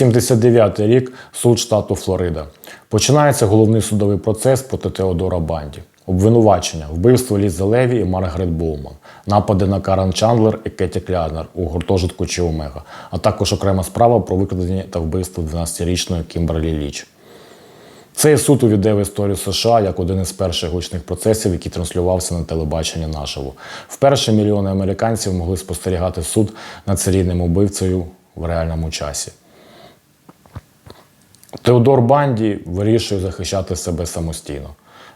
79-й рік суд штату Флорида. Починається головний судовий процес проти Теодора Банді. Обвинувачення, вбивство Лізи Леві і Маргарет Боуман, напади на Карен Чандлер і Кеті Клянер у гуртожитку Чи Омега, а також окрема справа про викрадення та вбивство 12-річної Кімберлі Ліч. Цей суд увійде в історію США як один із перших гучних процесів, який транслювався на телебаченні наживо. Вперше мільйони американців могли спостерігати суд над серійним убивцею в реальному часі. Теодор Банді вирішує захищати себе самостійно.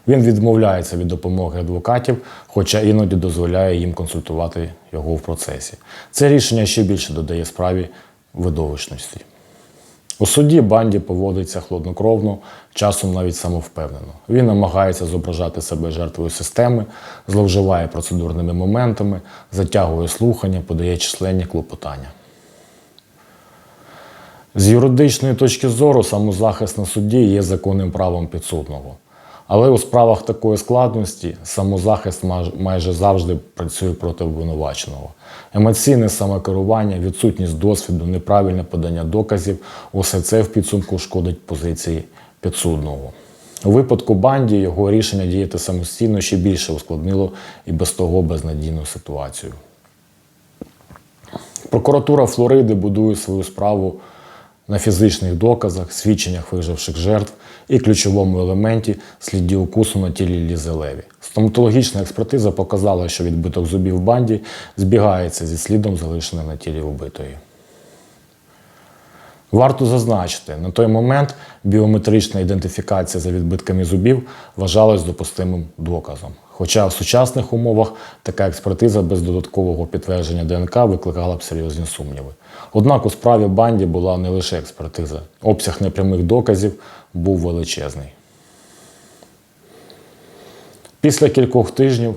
Він відмовляється від допомоги адвокатів, хоча іноді дозволяє їм консультувати його в процесі. Це рішення ще більше додає справі видовищності. У суді банді поводиться хладнокровно, часом навіть самовпевнено. Він намагається зображати себе жертвою системи, зловживає процедурними моментами, затягує слухання, подає численні клопотання. З юридичної точки зору самозахист на суді є законним правом підсудного. Але у справах такої складності самозахист майже завжди працює проти обвинуваченого. Емоційне самокерування, відсутність досвіду, неправильне подання доказів усе це в підсумку шкодить позиції підсудного. У випадку банді його рішення діяти самостійно ще більше ускладнило і без того безнадійну ситуацію. Прокуратура Флориди будує свою справу на фізичних доказах, свідченнях виживших жертв і ключовому елементі сліді укусу на тілі Лізи Леві. Стоматологічна експертиза показала, що відбиток зубів банді збігається зі слідом, залишеним на тілі вбитої. Варто зазначити, на той момент біометрична ідентифікація за відбитками зубів вважалась допустимим доказом. Хоча в сучасних умовах така експертиза без додаткового підтвердження ДНК викликала б серйозні сумніви. Однак у справі банді була не лише експертиза, обсяг непрямих доказів був величезний. Після кількох тижнів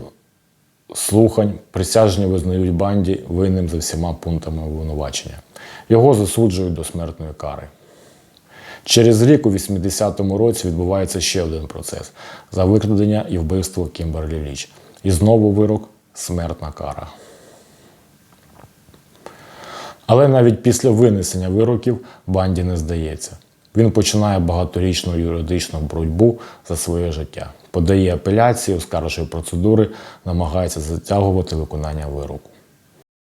слухань присяжні визнають банді винним за всіма пунктами обвинувачення. Його засуджують до смертної кари. Через рік у 80-му році відбувається ще один процес за викрадення і вбивство Кімберлі Ліч. І знову вирок смертна кара. Але навіть після винесення вироків банді не здається. Він починає багаторічну юридичну боротьбу за своє життя, подає апеляції, оскаржує процедури, намагається затягувати виконання вироку.